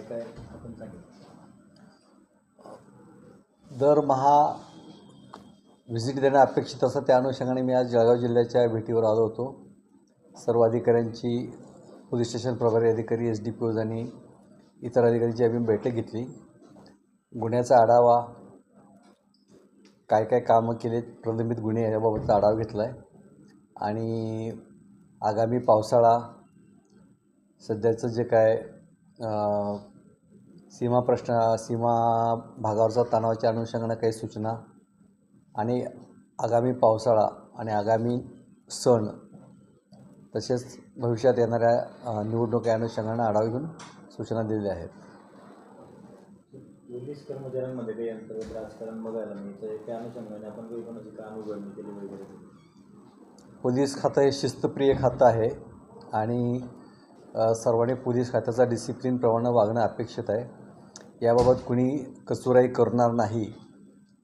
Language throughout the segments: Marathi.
काय काय आपण सांगितलं दरमहा व्हिजिट देणं अपेक्षित असं त्या अनुषंगाने मी आज जळगाव जिल्ह्याच्या भेटीवर आलो होतो. सर्व अधिकाऱ्यांची पोलीस स्टेशन प्रभारी अधिकारी एस डी पी ओज आणि इतर अधिकाऱ्यांची आम्ही बैठक घेतली. गुन्ह्याचा आढावा काय काय कामं केलेत प्रलंबित गुन्हे याबाबतचा आढावा घेतला आहे आणि आगामी पावसाळा सध्याचं जे काय सीमा प्रश्न सीमा भागावरचा तणावाच्या अनुषंगानं काही सूचना आणि आगामी पावसाळा आणि आगामी सण तसेच भविष्यात येणाऱ्या निवडणुका अनुषंगानं आढावा घेऊन सूचना दिलेल्या आहेत. पोलीस कर्मचाऱ्यांमध्ये काही अंतर्गत राजकारण बघायला मिळतं. त्या अनुषंगाने आपण काही कोणाची कान उघडणी केली वगैरे? पोलीस खातं हे शिस्तप्रिय खातं आहे आणि सर्वांनी पोलीस खात्याचा डिसिप्लिनप्रमाणे वागणं अपेक्षित आहे. याबाबत कुणी कचुराई करणार नाही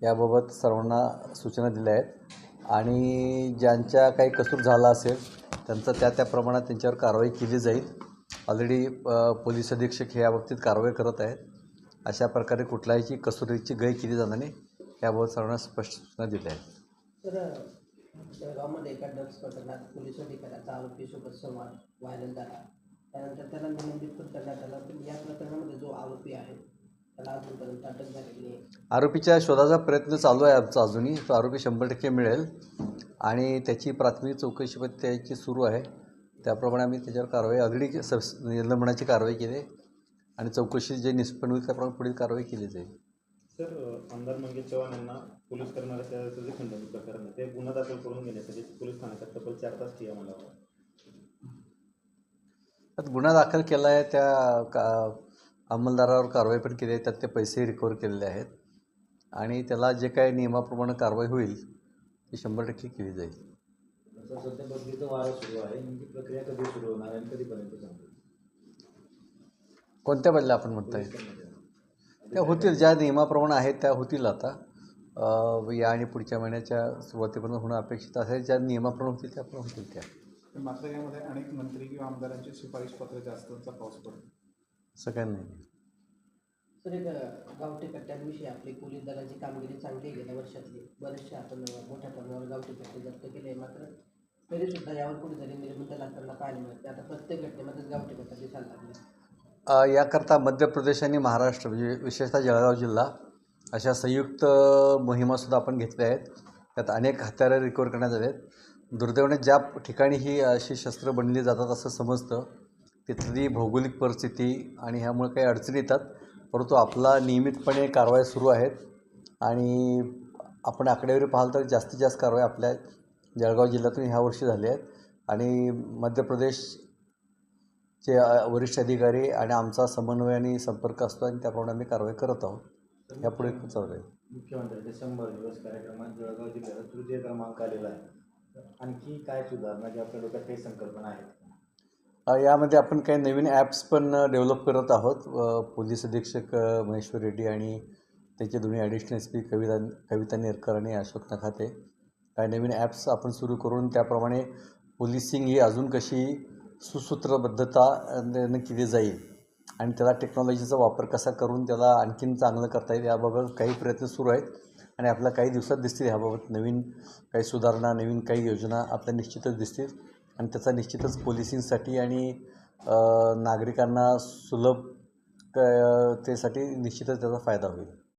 याबाबत सर्वांना सूचना दिल्या आहेत. आणि ज्यांच्या काही कसूर झाला असेल त्यांचं त्या त्या प्रमाणात त्यांच्यावर कारवाई केली जाईल. ऑलरेडी पोलीस अधीक्षक हे याबाबतीत कारवाई करत आहेत. अशा प्रकारे कुठल्याही कसुरीची गय केली जाणार नाही याबाबत सर्वांना स्पष्ट सूचना दिल्या आहेत. त्यानंतर त्याला निलंबित पण करण्यात आलं पण या प्रकरणामध्ये जो आरोपी आहे त्याला अजूनपर्यंत अटक झालेली आहे. आरोपीच्या शोधाचा प्रयत्न चालू आहे आमचा अजूनही. तो आरोपी शंभर टक्के मिळेल. आणि त्याची प्राथमिक चौकशी पण त्याची सुरू आहे. त्याप्रमाणे आम्ही त्याच्यावर कारवाई ऑलरेडी सबस निलंबनाची कारवाई केली. आहे आणि चौकशी जे निष्पन्न होईल त्याप्रमाणे पुढील कारवाई केली जाईल. सर आमदार मंगेश चव्हाण यांना पोलीस कर्मचाऱ्याचं जे खंडन प्रकरण आहे ते गुन्हा दाखल करून घेण्यासाठी पोलीस ठाण्यात तब्बल चार तास ठिया मला त्यात गुन्हा दाखल केला आहे त्या का अंमलदारावर कारवाई पण केली आहे त्यात ते पैसे रिकवर केलेले आहेत. आणि त्याला जे काही नियमाप्रमाणे कारवाई होईल ती शंभर टक्के केली जाईल. जसं सध्या बदलीचं वारं सुरू आहे नेमकी प्रक्रिया कधी सुरू होणार आणि कधीपर्यंत सांगतो कोणत्या बदल्या आपण म्हणताय? त्या होतील ज्या नियमाप्रमाणे आहेत त्या होतील आता. या आणि पुढच्या महिन्याच्या सुरुवातीपर्यंत होणं अपेक्षित असेल ज्या नियमाप्रमाणे होतील त्या पण होतील त्या. पण मात्र यामध्ये अनेक मंत्री किंवा आमदारांची सुपारीश पत्र जास्तचा पाऊस पडतो. असं काही नाही तर एक अ, गावठी कट्ट्यांविषयी आपली पोलीस दलाची कामगिरी चांगली आहे गेल्या वर्षातली? बरेचसे आपण अ, मोठ्या प्रमाणावर गावठी कट्टे जप्त केले मात्र तरी सुद्धा यावर कुठेतरी निर्बंध लागताना पाहायला मिळते आता प्रत्येक घटनेमध्येच गावठी कट्टा दिसायला लागले अ, याकरता मध्य प्रदेश आणि महाराष्ट्र म्हणजे विशेषतः जळगाव जिल्हा अशा संयुक्त मोहिमासुद्धा आपण घेतल्या आहेत. त्यात अनेक हत्यारं रिकवर करण्यात आले आहेत दुर्दैवाने ज्या ठिकाणी ही अशी शस्त्र बनली जातात असं समजतं तिथली भौगोलिक परिस्थिती आणि ह्यामुळे काही अडचणी येतात. परंतु आपला नियमितपणे कारवाई सुरू आहेत आणि आपण आकडेवारी पाहाल तर जास्तीत जास्त कारवाई आपल्या जळगाव जिल्ह्यातून ह्या वर्षी झाली आहेत. आणि मध्य प्रदेशचे वरिष्ठ अधिकारी आणि आमचा समन्वय आणि संपर्क असतो आणि त्याप्रमाणे आम्ही कारवाई करत आहोत. यापुढे चालू आहे मुख्यमंत्र्यांच्या शंभर दिवस कार्यक्रमात जळगाव जिल्ह्याला तृतीय क्रमांक आलेला आहे. आणखी काय सुधारणा की आपल्या डोक्यात काही संकल्पना आहेत यामध्ये आपण काही नवीन ॲप्स पण डेव्हलप करत आहोत. पोलीस अधीक्षक महेश्वर रेड्डी आणि त्याचे दोन्ही additional S P Kavita Kavita Nerkar आणि अशोक नखाते. काही नवीन ॲप्स आपण सुरू करून त्याप्रमाणे पोलिसिंग ही अजून कशी सुसूत्रबद्धता केली जाईल. आणि त्याला टेक्नॉलॉजीचा वापर कसा करून त्याला आणखीन चांगलं करता येईल याबाबत काही प्रयत्न सुरू आहेत. आणि आपल्याला काही दिवसात दिसतील ह्याबाबत नवीन काही सुधारणा नवीन काही योजना आपल्या निश्चितच दिसतील. आणि त्याचा निश्चितच पोलिसिंगसाठी आणि नागरिकांना सुलभ क तेसाठी निश्चितच त्याचा फायदा होईल.